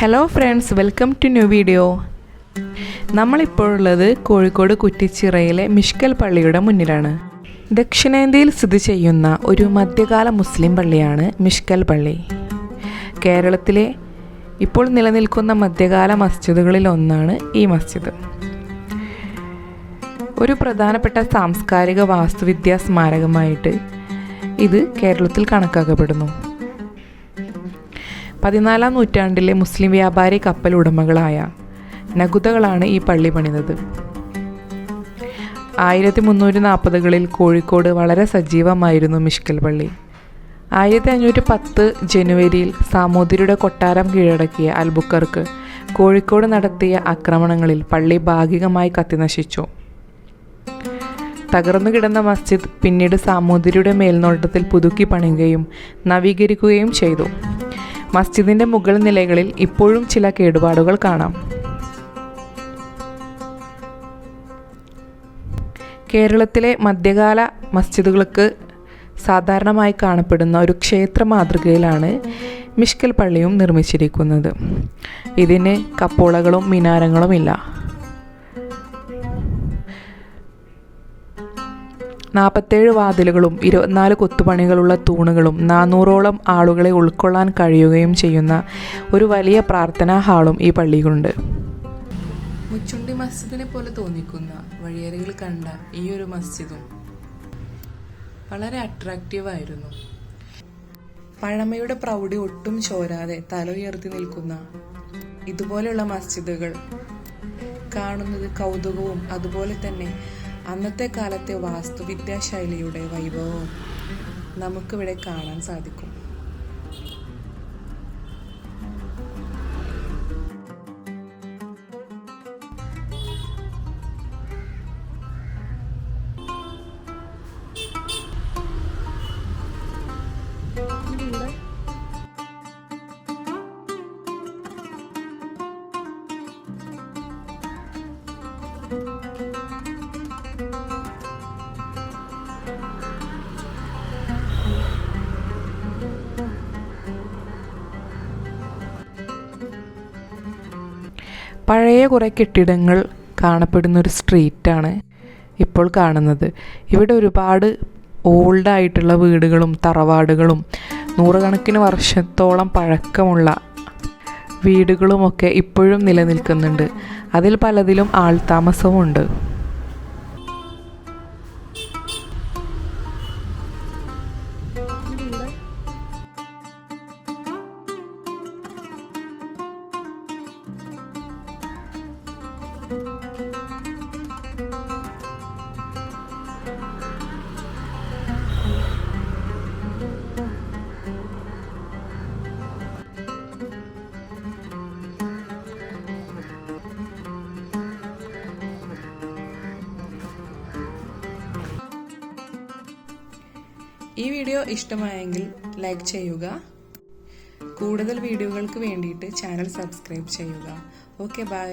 Hello friends welcome to new video നമ്മളിപ്പോൾ ഉള്ളത് കോഴിക്കോട് കുറ്റിച്ചിറയിലെ മിഷ്കൽ പള്ളിയുടെ മുന്നിലാണ്. ദക്ഷിണേന്ത്യയിൽ സ്ഥിതി ചെയ്യുന്ന ഒരു മധ്യകാല മുസ്ലിം പള്ളിയാണ് മിഷ്കൽ പള്ളി. കേരളത്തിലെ ഇപ്പോൾ നിലനിൽക്കുന്ന മധ്യകാല മസ്ജിദുകളിൽ ഒന്നാണ് ഈ മസ്ജിദ്. ഒരു പ്രധാനപ്പെട്ട സാംസ്കാരിക വാസ്തുവിദ്യാ സ്മാരകമായിട്ട് ഇത് കേരളത്തിൽ കണക്കാക്കപ്പെടുന്നു. പതിനാലാം നൂറ്റാണ്ടിലെ മുസ്ലിം വ്യാപാരി കപ്പൽ ഉടമകളായ നഗുതകളാണ് ഈ പള്ളി പണിതത്. ആയിരത്തി മുന്നൂറ്റി നാൽപ്പതുകളിൽ കോഴിക്കോട് വളരെ സജീവമായിരുന്നു മിഷ്കൽ പള്ളി. ആയിരത്തി അഞ്ഞൂറ്റി പത്ത് ജനുവരിയിൽ സാമൂതിരിയുടെ കൊട്ടാരം കീഴടക്കിയ അൽബുക്കർക്ക് കോഴിക്കോട് നടത്തിയ ആക്രമണങ്ങളിൽ പള്ളി ഭാഗികമായി കത്തിനശിച്ചു തകർന്നു കിടന്ന മസ്ജിദ് പിന്നീട് സാമൂതിരിയുടെ മേൽനോട്ടത്തിൽ പുതുക്കി പണിയുകയും നവീകരിക്കുകയും ചെയ്തു. മസ്ജിദിന്റെ മുകൾ നിലകളിൽ ഇപ്പോഴും ചില കേടുപാടുകൾ കാണാം. കേരളത്തിലെ മധ്യകാല മസ്ജിദുകൾക്ക് സാധാരണമായി കാണപ്പെടുന്ന ഒരു ക്ഷേത്ര മാതൃകയിലാണ് മിഷ്കൽ പള്ളിയും നിർമ്മിച്ചിരിക്കുന്നത്. ഇതിന് കപ്പോളകളും മിനാരങ്ങളുമില്ല. നാൽപ്പത്തേഴ് വാതിലുകളും ഇരുപത്തിനാല് കൊത്തുപണികളുള്ള തൂണുകളും നാനൂറോളം ആളുകളെ ഉൾക്കൊള്ളാൻ കഴിയുകയും ചെയ്യുന്ന ഒരു വലിയ പ്രാർത്ഥനാ ഹാളും ഈ പള്ളിയിലുണ്ട്. മുച്ചുണ്ടി മസ്ജിദിനെ പോലെ തോന്നിക്കുന്ന വഴിയരയിൽ കണ്ട ഈ ഒരു മസ്ജിദും വളരെ അട്രാക്റ്റീവ് ആയിരുന്നു. പഴമയുടെ പ്രൗഢി ഒട്ടും ചോരാതെ തല ഉയർത്തി നിൽക്കുന്ന ഇതുപോലെയുള്ള മസ്ജിദുകൾ കാണുന്നത് കൗതുകവും അതുപോലെ തന്നെ അന്നത്തെ കാലത്തെ വാസ്തുവിദ്യാ ശൈലിയുടെ വൈഭവവും നമുക്കിവിടെ കാണാൻ സാധിക്കും. പഴയ കുറേ കെട്ടിടങ്ങൾ കാണപ്പെടുന്നൊരു സ്ട്രീറ്റാണ് ഇപ്പോൾ കാണുന്നത്. ഇവിടെ ഒരുപാട് ഓൾഡായിട്ടുള്ള വീടുകളും തറവാടുകളും നൂറുകണക്കിന് വർഷത്തോളം പഴക്കമുള്ള വീടുകളുമൊക്കെ ഇപ്പോഴും നിലനിൽക്കുന്നുണ്ട്. അതിൽ പലതിലും ആൾതാമസവുമുണ്ട്. ഈ വീഡിയോ ഇഷ്ടമായെങ്കിൽ ലൈക്ക് ചെയ്യുക. കൂടുതൽ വീഡിയോകൾക്ക് വേണ്ടിയിട്ട് ചാനൽ സബ്സ്ക്രൈബ് ചെയ്യുക. Okay bye.